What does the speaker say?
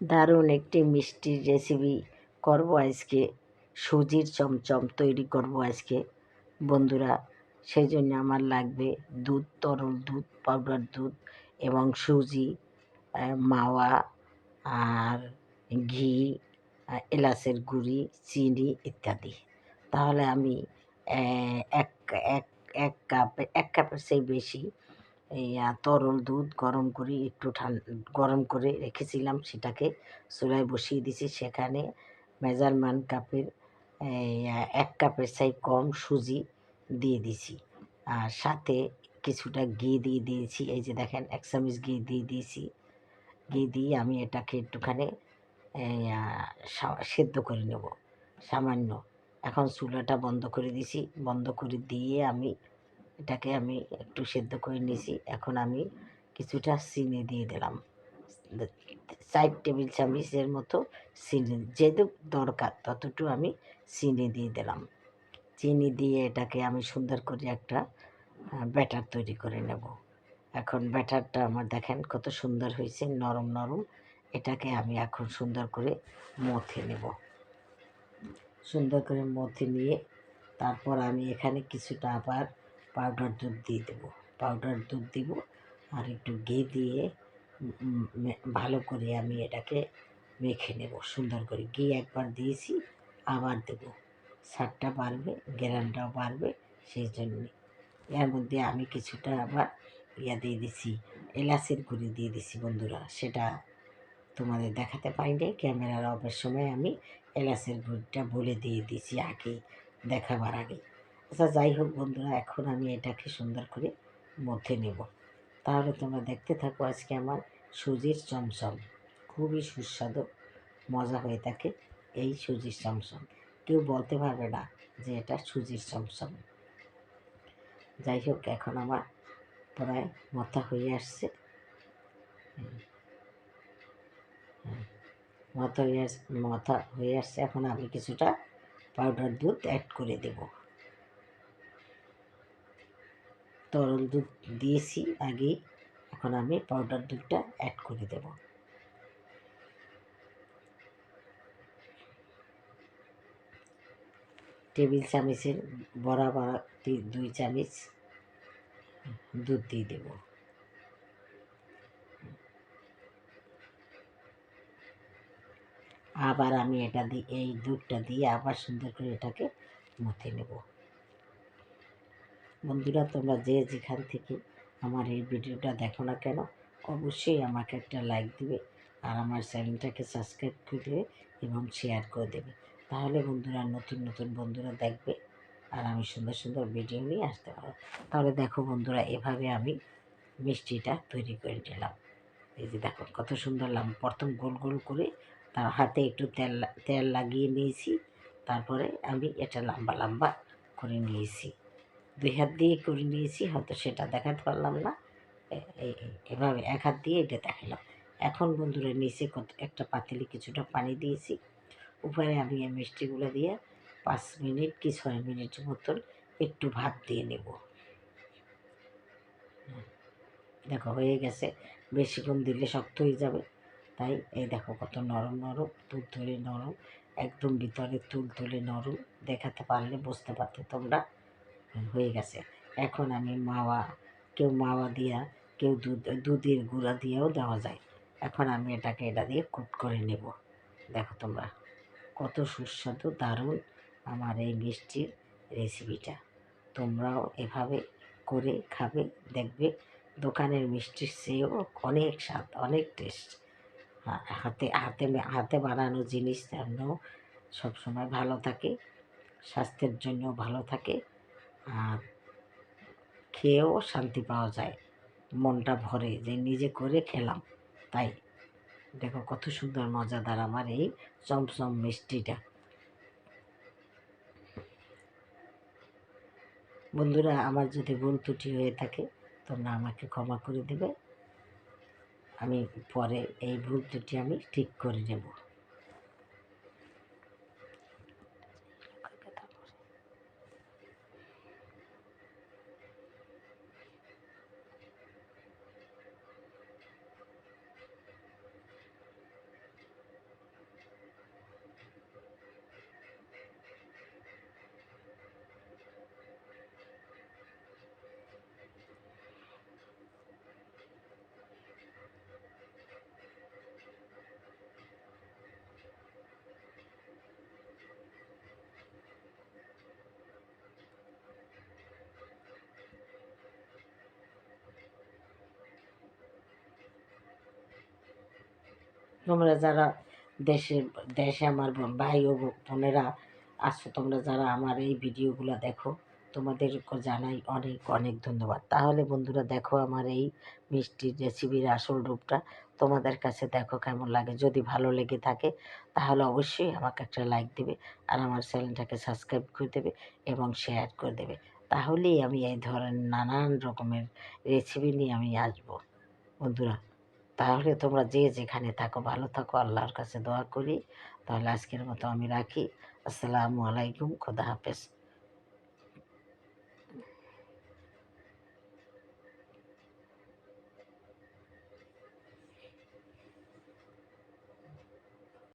দারুণ একটি মিষ্টির রেসিপি করব আজকে। সুজির চমচম তৈরি করব আজকে। বন্ধুরা সেই জন্য আমার লাগবে দুধ, তরল দুধ পাউডার দুধ এবং সুজি মাওয়া আর ঘি এলাচের গুঁড়ি, চিনি ইত্যাদি। তাহলে আমি এক এক এক কাপ এক কাপের চেয়ে বেশি এই তরল দুধ গরম করে, একটু ঠান্ডা গরম করে রেখেছিলাম সেটাকে। চুলায় বসিয়ে দিয়েছি। সেখানে মেজারমেন্ট কাপের এক কাপের চাই কম সুজি দিয়ে দিছি আর সাথে কিছুটা ঘি দিয়ে দিয়েছি। এই যে দেখেন, এক চামচ ঘি দিয়ে দিয়েছি। ঘি দিয়ে আমি এটাকে একটুখানি সেদ্ধ করে নেব। সামান্য। এখন চুলাটা বন্ধ করে দিছি বন্ধ করে দিয়ে আমি এটাকে আমি একটু সেদ্ধ করে নিয়েছি। এখন আমি কিছুটা চিনি দিয়ে দিলাম। চার টেবিল চামচের মতো চিনি, যেহেতু দরকার ততটুকু আমি চিনি দিয়ে দিলাম। চিনি দিয়ে এটাকে আমি সুন্দর করে একটা ব্যাটার তৈরি করে নেব। এখন ব্যাটারটা আমার দেখেন কত সুন্দর হয়েছে, নরম নরম। এটাকে আমি এখন সুন্দর করে মথে নেব। সুন্দর করে মথে নিয়ে তারপর আমি এখানে কিছুটা আবার পাউডার দুধ দিয়ে দেবো। পাউডার দুধ দিব আর একটু ঘি দিয়ে ভালো করে আমি এটাকে মেখে নেব। সুন্দর করে ঘি একবার দিয়েছি, আবার দেব। স্বাদটা বাড়বে গ্যারানটাও বাড়বে সেই জন্যে এর মধ্যে আমি কিছুটা আবার ইয়া দিয়ে দিছি, এলাচের গুঁড়ি দিয়ে দিছি বন্ধুরা, সেটা তোমাদের দেখাতে পাইনি। ক্যামেরার অফের সময় আমি এলাচের গুঁড়িটা বলে দিয়ে দিয়েছি আগে, দেখাবার আগে। আচ্ছা যাই হোক বন্ধুরা, এখন আমি এটাকে সুন্দর করে মধ্যে নেব। তাহলে তোমরা দেখতে থাকো আজকে আমার সুজির চমচম। খুবই সুস্বাদু, মজা হয়ে থাকে এই সুজির চমচম। কেউ বলতে পারবে না যে এটা সুজির চমচম। যাই হোক, এখন আমার প্রায় মথা হয়ে আসছে। মথা হয়ে মথা হয়ে আসছে। এখন আমি কিছুটা পাউডার দুধ অ্যাড করে দেব। তরল দুধ দিয়েছি আগেই এখন আমি পাউডার দুধটা অ্যাড করে দেব। টেবিল চামচের বরাবর দুই- দুই চামচ দুধ দিয়ে দেব। আবার আমি এটা দিয়ে এই দুধটা দিয়ে আবার সুন্দর করে এটাকে মথে নেব। বন্ধুরা, তোমরা যে যেখান থেকে আমার এই ভিডিওটা দেখো না কেন, অবশ্যই আমাকে একটা লাইক দিবে আর আমার চ্যানেলটাকে সাবস্ক্রাইব করে দেবে এবং শেয়ার করে দেবে। তাহলে বন্ধুরা, নতুন নতুন বন্ধুরা দেখবে আর আমি সুন্দর সুন্দর ভিডিও নিয়ে আসতে পারব। তাহলে দেখো বন্ধুরা, এভাবে আমি মিষ্টিটা তৈরি করে নিলাম। এই যে দেখো, কত সুন্দর লাম প্রথম গোল গোল করে তার হাতে একটু তেল তেল লাগিয়ে নিয়েছি। তারপরে আমি এটা লম্বা লম্বা করে নিয়েছি। দুই হাত দিয়ে করে নিয়েছি, হয়তো সেটা দেখাতে পারলাম না। এভাবে এক হাত দিয়ে এটা দেখালাম। এখন বন্ধুরা নিচে কত, একটা পাতিলে কিছুটা পানি দিয়েছি। উপরে আমি এই মিষ্টিগুলো দিয়ে পাঁচ মিনিট কি ছয় মিনিট মতন একটু ভাত দিয়ে নেব। দেখো হয়ে গেছে। বেশিক্ষণ দিলে শক্ত হয়ে যাবে। তাই এই দেখো কত নরম নরম, তুল তুলে নরম, একদম ভিতরে তুল তুলে নরম, দেখাতে পারলে বুঝতে পারতে তোমরা। হয়ে গেছে। এখন আমি মাওয়া, কেউ মাওয়া দিয়া, কেউ দুধ, দুধের গুঁড়া দিয়েও দেওয়া যায়। এখন আমি এটাকে এটা দিয়ে কুট করে নেব। দেখো তোমরা, কত সুস্বাদু, দারুণ আমার এই মিষ্টির রেসিপিটা তোমরাও এভাবে করে খাবে, দেখবে দোকানের মিষ্টির চেয়েও অনেক স্বাদ, অনেক টেস্ট হাতে হাতে হাতে বানানো জিনিস যেন সবসময় ভালো থাকে, স্বাস্থ্যের জন্য ভালো থাকে। আর খেয়েও শান্তি পাওয়া যায়। মনটা ভরে যে নিজে করে খেলাম, তাই। দেখো কত সুন্দর মজাদার আমার এই চমচম মিষ্টিটা। বন্ধুরা, আমার যদি ভুল ত্রুটি হয়ে থাকে, তোমরা আমাকে ক্ষমা করে দেবে। আমি পরে এই ভুল ত্রুটি আমি ঠিক করে নেব। তোমরা যারা দেশে দেশে আমার ভাই ও বোনেরা আসছো তোমরা যারা আমার এই ভিডিওগুলো দেখো, তোমাদেরকে জানাই অনেক অনেক ধন্যবাদ। তাহলে বন্ধুরা দেখো আমার এই মিষ্টির রেসিপির আসল রূপটা, তোমাদের কাছে দেখো কেমন লাগে। যদি ভালো লেগে থাকে, তাহলে অবশ্যই আমাকে একটা লাইক দেবে আর আমার চ্যানেলটাকে সাবস্ক্রাইব করে দেবে এবং শেয়ার করে দেবে। তাহলেই আমি এই ধরনের নানান রকমের রেসিপি নিয়ে আমি আসব। বন্ধুরা তাহলে তোমরা যে যেখানে থাকো, ভালো থাকো, আল্লাহর কাছে দোয়া করি। তাহলে আজকের মতো আমি রাখি। আসসালামু আলাইকুম, খোদা হাফেজ।